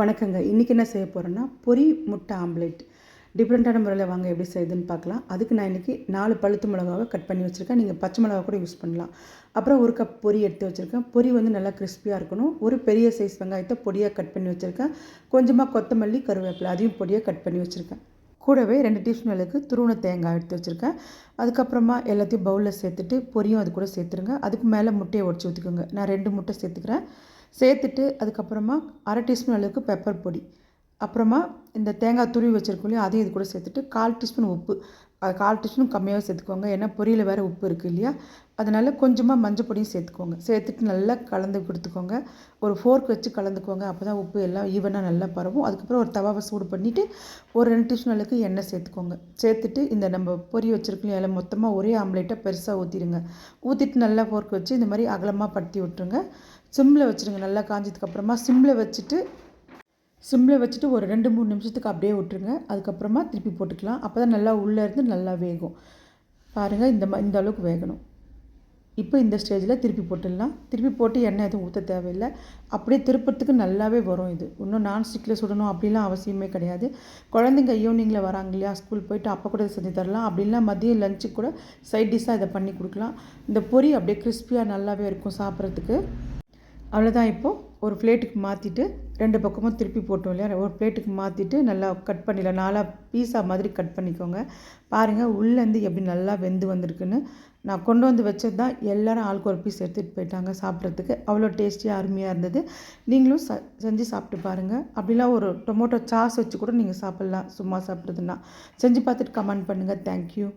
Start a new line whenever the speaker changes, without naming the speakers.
வணக்கங்க. இன்றைக்கி என்ன செய்ய போகிறேன்னா பொரி முட்டை ஆம்லேட். டிஃப்ரெண்ட்டான முறையில் வாங்க எப்படி செய்யுதுன்னு பார்க்கலாம். அதுக்கு நான் இன்றைக்கி நாலு பழுத்து மிளகாவை கட் பண்ணி வச்சுருக்கேன். நீங்கள் பச்சை மிளகா கூட யூஸ் பண்ணலாம். அப்புறம் ஒரு கப் பொரி எடுத்து வச்சுருக்கேன். பொரி வந்து நல்லா கிறிஸ்பியாக இருக்கணும். ஒரு பெரிய சைஸ் வெங்காயத்தை பொடியாக கட் பண்ணி வச்சுருக்கேன். கொஞ்சமாக கொத்தமல்லி கருவேப்பிலை அதையும் பொடியாக கட் பண்ணி வச்சுருக்கேன். கூடவே ரெண்டு டீஸ்பூன் அளவுக்கு துருவண தேங்காய் எடுத்து வச்சுருக்கேன். அதுக்கப்புறமா எல்லாத்தையும் பவுலில் சேர்த்துட்டு பொரியும் அது கூட சேர்த்துருங்க. அதுக்கு மேலே முட்டையை உடச்சி ஊற்றிக்கோங்க நான் ரெண்டு முட்டை சேர்த்துக்கிறேன். சேர்த்துட்டு அதுக்கப்புறமா அரை டீஸ்பூன் அளவுக்கு பெப்பர் பொடி. அப்புறமா இந்த தேங்காய் துருவி வச்சுருக்கோம் இல்லையா அதையும் இது கூட சேர்த்துட்டு கால் டீஸ்பூன் உப்பு. அது கால் டீஸ்பூன் கம்மியாக சேர்த்துக்கோங்க. ஏன்னா பொரியல் வேறு உப்பு இருக்குது இல்லையா? அதனால் கொஞ்சமாக மஞ்சள் பொடியும் சேர்த்துக்கோங்க. சேர்த்துட்டு நல்லா கலந்து கொடுத்துக்கோங்க. ஒரு ஃபோர்க் வச்சு கலந்துக்கோங்க. அப்போ தான் உப்பு எல்லாம் ஈவனாக நல்லா பரவும். அதுக்கப்புறம் ஒரு தவாவை சூடு பண்ணிவிட்டு ஒரு ரெண்டு டீஸ்பூன் அளவுக்கு எண்ணெய் சேர்த்துக்கோங்க. சேர்த்துட்டு இந்த நம்ம பொரி வச்சுருக்கோம் எல்லாம் மொத்தமாக ஒரே ஆம்லேட்டாக பெருசாக ஊற்றிடுங்க ஊற்றிட்டு நல்லா ஃபோர்க் வச்சு இந்த மாதிரி அகலமாக படுத்தி விட்ருங்க சிம்மில் வச்சுருங்க. நல்லா காஞ்சதுக்கப்புறமா சிம்மில் வச்சுட்டு சிம்மில் வச்சுட்டு ஒரு ரெண்டு மூணு நிமிஷத்துக்கு அப்படியே விட்டுருங்க. அதுக்கப்புறமா திருப்பி போட்டுக்கலாம். அப்போ தான் நல்லா உள்ளே இருந்து நல்லா வேகும். பாருங்கள் இந்த மா இந்த அளவுக்கு வேகணும். இப்போ இந்த ஸ்டேஜில் திருப்பி போட்டுடலாம். திருப்பி போட்டு எண்ணெய் எதுவும் ஊற்ற தேவையில்லை. அப்படியே திருப்பத்துக்கு நல்லாவே வரும் இது. இன்னும் நான்ஸ்டிக்கில் சுடணும் அப்படிலாம் அவசியமே கிடையாது. குழந்தைங்க ஈவினிங்கில் வராங்க இல்லையா ஸ்கூல் போயிட்டு அப்போ கூட செஞ்சு தரலாம். அப்படின்லாம் மதியம் லஞ்சுக்கு கூட சைட் டிஷ்ஷாக இதை பண்ணி கொடுக்கலாம். இந்த பொரி அப்படியே கிறிஸ்பியாக நல்லாவே இருக்கும் சாப்பிட்றதுக்கு. அவ்வளோதான் இப்போது ஒரு பிளேட்டுக்கு மாற்றிட்டு ரெண்டு பக்கமும் திருப்பி போட்டோம் இல்லையா? ஒரு பிளேட்டுக்கு மாற்றிட்டு நல்லா கட் பண்ணிடலாம். நாலாக பீஸா மாதிரி கட் பண்ணிக்கோங்க. பாருங்கள் உள்ளேருந்து எப்படி நல்லா வெந்து வந்திருக்குன்னு. நான் கொண்டு வந்து வச்சது தான் எல்லோரும் ஆளுக்கு ஒரு பீஸ் எடுத்துகிட்டு போயிட்டாங்க சாப்பிட்றதுக்கு. அவ்வளோ டேஸ்டியாக அருமையாக இருந்தது. நீங்களும் ச செஞ்சு சாப்பிட்டு பாருங்கள் அப்படிலாம் ஒரு டொமேட்டோ சாஸ் வச்சு கூட நீங்கள் சாப்பிட்லாம். சும்மா சாப்பிட்றதுன்னா. செஞ்சு பார்த்துட்டு கமெண்ட் பண்ணுங்கள் தேங்க்யூ